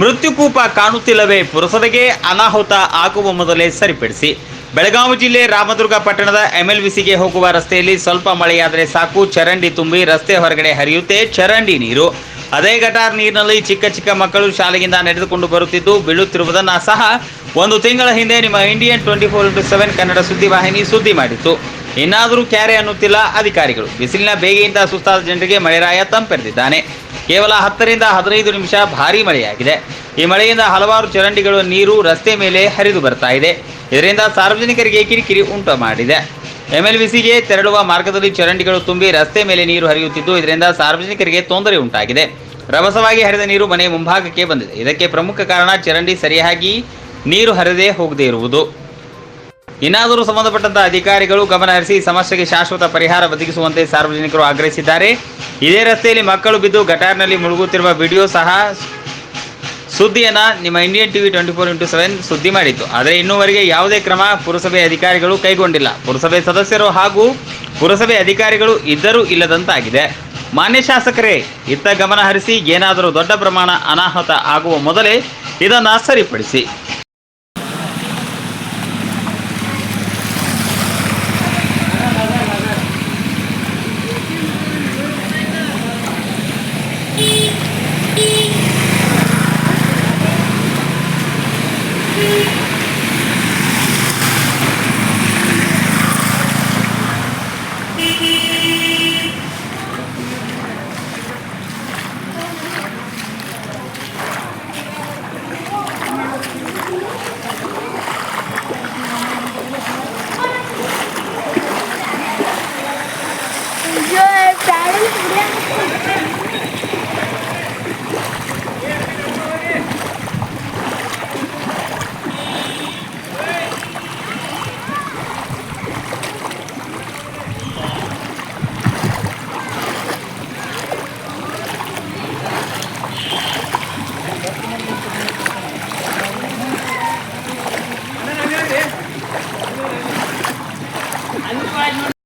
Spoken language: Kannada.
ಮೃತ್ಯುಕೂಪ ಕಾಣುತ್ತಿಲ್ಲವೇ ಪುರಸಭೆಗೆ ಅನಾಹುತ ಆಗುವ ಮೊದಲೇ ಸರಿಪಡಿಸಿ. ಬೆಳಗಾವಿ ಜಿಲ್ಲೆ ರಾಮದುರ್ಗ ಪಟ್ಟಣದ ಎಂಎಲ್ವಿಸಿಗೆ ಹೋಗುವ ರಸ್ತೆಯಲ್ಲಿ ಸ್ವಲ್ಪ ಮಳೆಯಾದರೆ ಸಾಕು, ಚರಂಡಿ ತುಂಬಿ ರಸ್ತೆ ಹೊರಗಡೆ ಹರಿಯುತ್ತೆ, ಚರಂಡಿ ನೀರು. ಅದೇ ಗಟಾರ್ ನೀರಿನಲ್ಲಿ ಚಿಕ್ಕ ಚಿಕ್ಕ ಮಕ್ಕಳು ಶಾಲೆಯಿಂದ ನಡೆದುಕೊಂಡು ಬರುತ್ತಿದ್ದು ಬೀಳುತ್ತಿರುವುದನ್ನು ಸಹ ಒಂದು ತಿಂಗಳ ಹಿಂದೆ ನಿಮ್ಮ Indian twenty four into seven Kannada ಸುದ್ದಿವಾಹಿನಿ ಸುದ್ದಿ ಮಾಡಿತ್ತು. ಇನ್ನಾದರೂ ಕ್ಯಾರೆ ಅನ್ನುತ್ತಿಲ್ಲ ಅಧಿಕಾರಿಗಳು. ಬಿಸಿಲಿನ ಬೇಗೆಯಿಂದ ಸುಸ್ತಾದ ಜನರಿಗೆ ಮಳೆರಾಯ ತಂಪೆರೆದಿದ್ದಾನೆ. ಕೇವಲ ಹತ್ತರಿಂದ ಹದಿನೈದು ನಿಮಿಷ ಭಾರಿ ಮಳೆಯಾಗಿದೆ. ಈ ಮಳೆಯಿಂದ ಹಲವಾರು ಚರಂಡಿಗಳು, ನೀರು ರಸ್ತೆ ಮೇಲೆ ಹರಿದು ಬರ್ತಾ ಇದೆ. ಇದರಿಂದ ಸಾರ್ವಜನಿಕರಿಗೆ ಕಿರಿಕಿರಿ ಉಂಟು ಮಾಡಿದೆ. ಎಂಎಲ್ವಿಸಿಗೆ ತೆರಳುವ ಮಾರ್ಗದಲ್ಲಿ ಚರಂಡಿಗಳು ತುಂಬಿ ರಸ್ತೆ ಮೇಲೆ ನೀರು ಹರಿಯುತ್ತಿದ್ದು, ಇದರಿಂದ ಸಾರ್ವಜನಿಕರಿಗೆ ತೊಂದರೆ ಉಂಟಾಗಿದೆ. ರಭಸವಾಗಿ ಹರಿದ ನೀರು ಮನೆ ಮುಂಭಾಗಕ್ಕೆ ಬಂದಿದೆ. ಇದಕ್ಕೆ ಪ್ರಮುಖ ಕಾರಣ ಚರಂಡಿ ಸರಿಯಾಗಿ ನೀರು ಹರಿದೇ ಹೋಗದೇ ಇರುವುದು. ಇನ್ನಾದರೂ ಸಂಬಂಧಪಟ್ಟಂತ ಅಧಿಕಾರಿಗಳು ಗಮನ ಹರಿಸಿ ಸಮಸ್ಯೆಗೆ ಶಾಶ್ವತ ಪರಿಹಾರ ಒದಗಿಸುವಂತೆ ಸಾರ್ವಜನಿಕರು ಆಗ್ರಹಿಸಿದ್ದಾರೆ. ಇದೇ ರಸ್ತೆಯಲ್ಲಿ ಮಕ್ಕಳು ಬಿದ್ದು ಗಟಾರ್ನಲ್ಲಿ ಮುಳುಗುತ್ತಿರುವ ವಿಡಿಯೋ ಸಹ ಸುದ್ದಿಯನ್ನು ನಿಮ್ಮ Indian TV twenty four into seven ಸುದ್ದಿ ಮಾಡಿತ್ತು. ಆದರೆ ಇನ್ನೂವರೆಗೆ ಯಾವುದೇ ಕ್ರಮ ಪುರಸಭೆ ಅಧಿಕಾರಿಗಳು ಕೈಗೊಂಡಿಲ್ಲ. ಪುರಸಭೆ ಸದಸ್ಯರು ಹಾಗೂ ಪುರಸಭೆ ಅಧಿಕಾರಿಗಳು ಇದ್ದರೂ ಇಲ್ಲದಂತಾಗಿದೆ. ಮಾನ್ಯ ಶಾಸಕರೇ, ಇತ್ತ ಗಮನ ಹರಿಸಿ ಏನಾದರೂ ದೊಡ್ಡ ಪ್ರಮಾಣ ಅನಾಹುತ ಆಗುವ ಮೊದಲೇ ಇದನ್ನು ಸರಿಪಡಿಸಿ. Yo, parents,